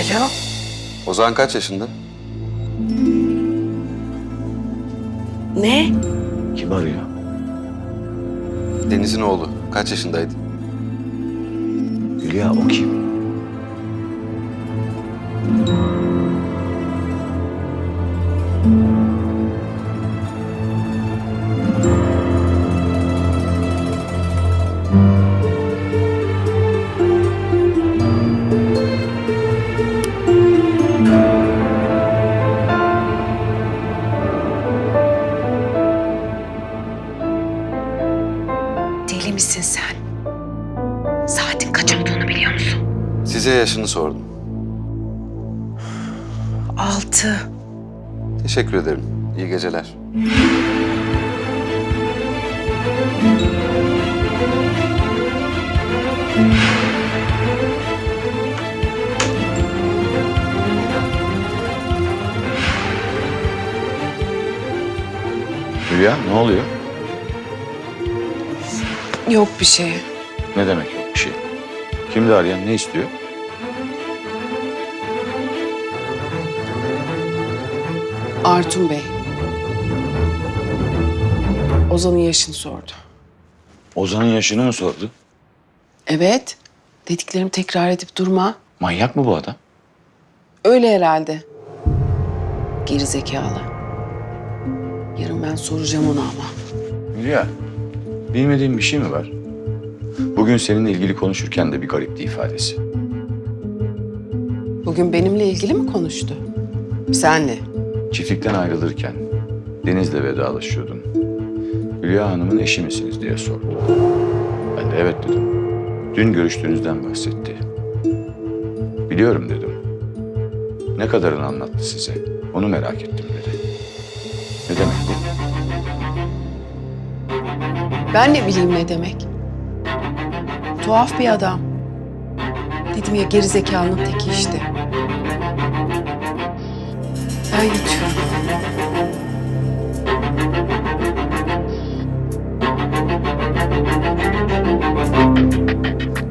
Alo. Ozan kaç yaşında? Ne? Kim arıyor? Deniz'in oğlu. Kaç yaşındaydı? Hülya o kim? Size yaşını sordum. Altı. Teşekkür ederim. İyi geceler. Hülya ne oluyor? Yok bir şey. Ne demek yok bir şey? Kimdi arayan ne istiyor? Artun Bey. Ozan'ın yaşını sordu. Ozan'ın yaşını mı sordu? Evet. Dediklerimi tekrar edip durma. Manyak mı bu adam? Öyle herhalde. Geri zekalı. Yarın ben soracağım ona ama. Hülya bilmediğin bir şey mi var? Bugün seninle ilgili konuşurken de bir garipti ifadesi. Bugün benimle ilgili mi konuştu? Senle. Çiftlikten ayrılırken Deniz'le vedalaşıyordun. Hülya Hanım'ın eşi misiniz diye sordu. Ben de evet dedim. Dün görüştüğünüzden bahsetti. Biliyorum dedim. Ne kadarını anlattı size? Onu merak ettim dedi. Ne demek bu? Ben ne bileyim ne demek. Tuhaf bir adam. Dedim ya geri zekalının teki işte. Ben yatıyorum. Günaydın.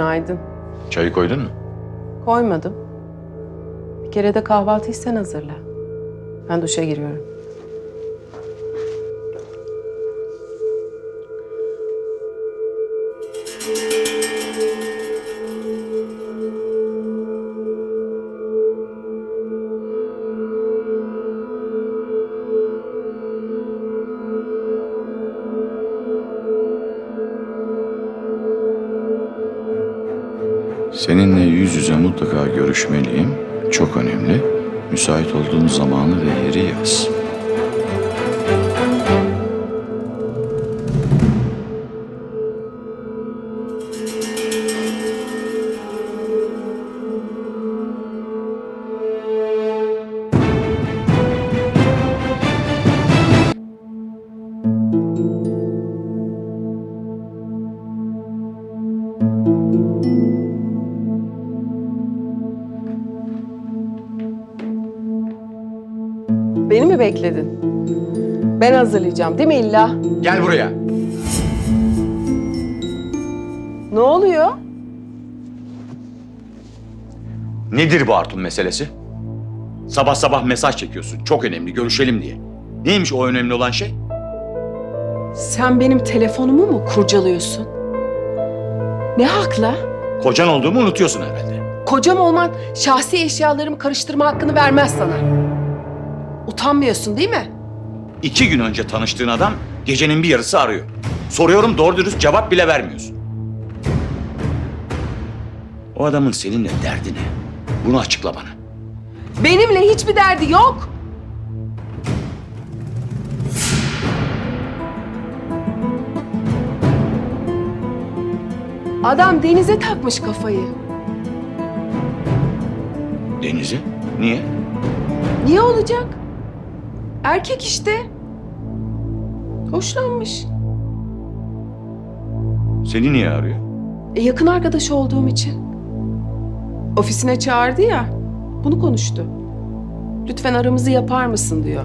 Günaydın. Çayı koydun mu? Koymadım. Bir kere de kahvaltıyı sen hazırla. Ben duşa giriyorum. Seninle yüz yüze mutlaka görüşmeliyim. Çok önemli. Müsait olduğun zamanı ve yeri yaz. Müzik bekledin? Ben hazırlayacağım değil mi illa? Gel buraya. Ne oluyor? Nedir bu Artun meselesi? Sabah sabah mesaj çekiyorsun. Çok önemli, görüşelim diye. Neymiş o önemli olan şey? Sen benim telefonumu mu kurcalıyorsun? Ne hakla? Kocan olduğumu unutuyorsun herhalde. Kocam olman şahsi eşyalarımı karıştırma hakkını vermez sana. Utanmıyorsun değil mi? İki gün önce tanıştığın adam gecenin bir yarısı arıyor. Soruyorum doğru dürüst cevap bile vermiyorsun. O adamın seninle derdi ne? Bunu açıkla bana. Benimle hiçbir derdi yok. Adam denize takmış kafayı. Deniz'i? Niye? Niye olacak? Erkek işte. Hoşlanmış. Seni niye arıyor? E, yakın arkadaş olduğum için. Ofisine çağırdı ya. Bunu konuştu. Lütfen aramızı yapar mısın diyor.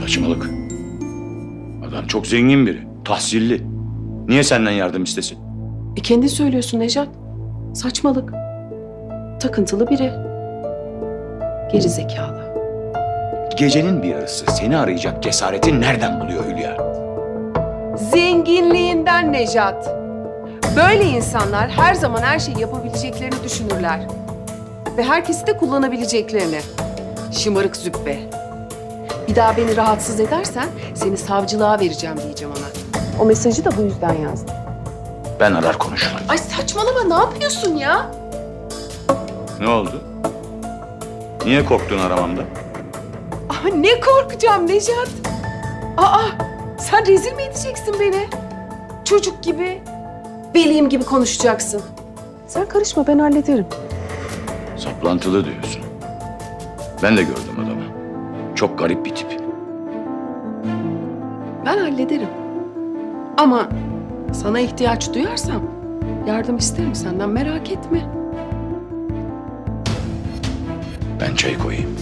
Saçmalık. Adam çok zengin biri. Tahsilli. Niye senden yardım istesin? E kendin söylüyorsun Nejat. Saçmalık. Takıntılı biri. Geri zekalı. Gecenin bir yarısı seni arayacak cesareti nereden buluyor Hülya? Zenginliğinden Nejat. Böyle insanlar her zaman her şeyi yapabileceklerini düşünürler. Ve herkesi de kullanabileceklerini. Şımarık züppe. Bir daha beni rahatsız edersen seni savcılığa vereceğim diyeceğim ona. O mesajı da bu yüzden yazdım. Ben arar konuşurum. Ay saçmalama ne yapıyorsun ya? Ne oldu? Niye korktun aramamda? Ne korkacağım Nejat? Aa sen rezil mi edeceksin beni? Çocuk gibi, veliyim gibi konuşacaksın. Sen karışma ben hallederim. Saplantılı diyorsun. Ben de gördüm adamı. Çok garip bir tip. Ben hallederim. Ama sana ihtiyaç duyarsam yardım isterim senden merak etme. Ben çay koyayım.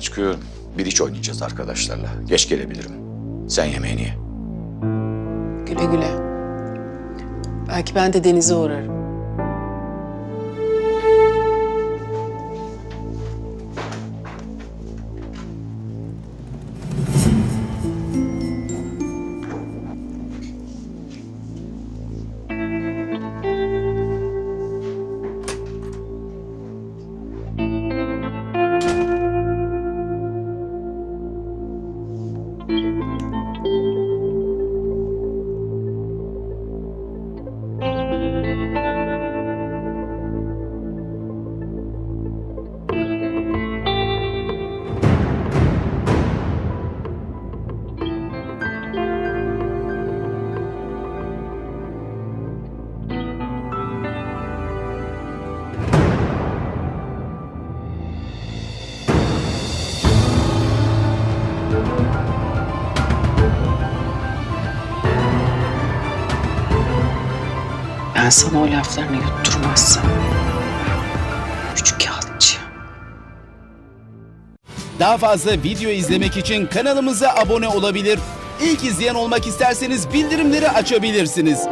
Çıkıyorum. Bir iç oynayacağız arkadaşlarla. Geç gelebilirim. Sen yemeğini ye. Güle güle. Belki ben de denize uğrarım. Ben sana o laflarını yutturmazsam. Üç kağıtçı. Daha fazla video izlemek için kanalımıza abone olabilir. İlk izleyen olmak isterseniz bildirimleri açabilirsiniz.